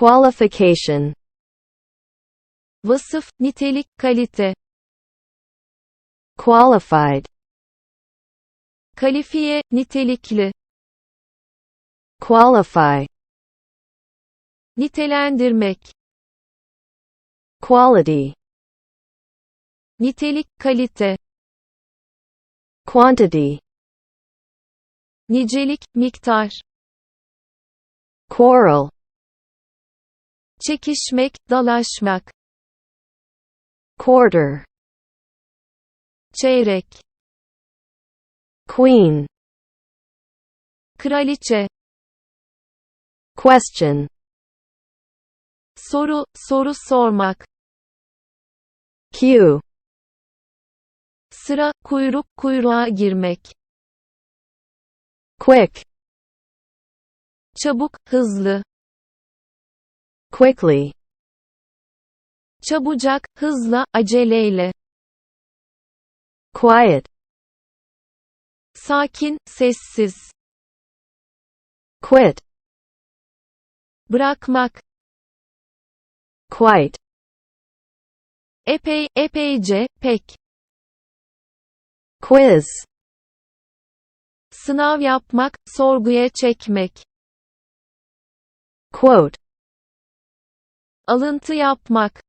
Qualification. vasıf, nitelik, kalite, Qualified. kalifiye, nitelikli, Qualify. nitelendirmek, Quality. nitelik, kalite, Quantity. nicelik, miktar, Quarrel. Çekişmek, dalaşmak, Quarter. çeyrek, Queen. kraliçe, Question. soru, soru sormak, Queue. sıra, kuyruk, kuyruğa girmek, Quick. çabuk, hızlı, Quickly. çabucak, hızla, aceleyle, Quiet. sakin, sessiz, Quit. bırakmak, Quite. epey, epeyce, pek, Quiz. sınav yapmak, sorguya çekmek, Quote. Alıntı yapmak,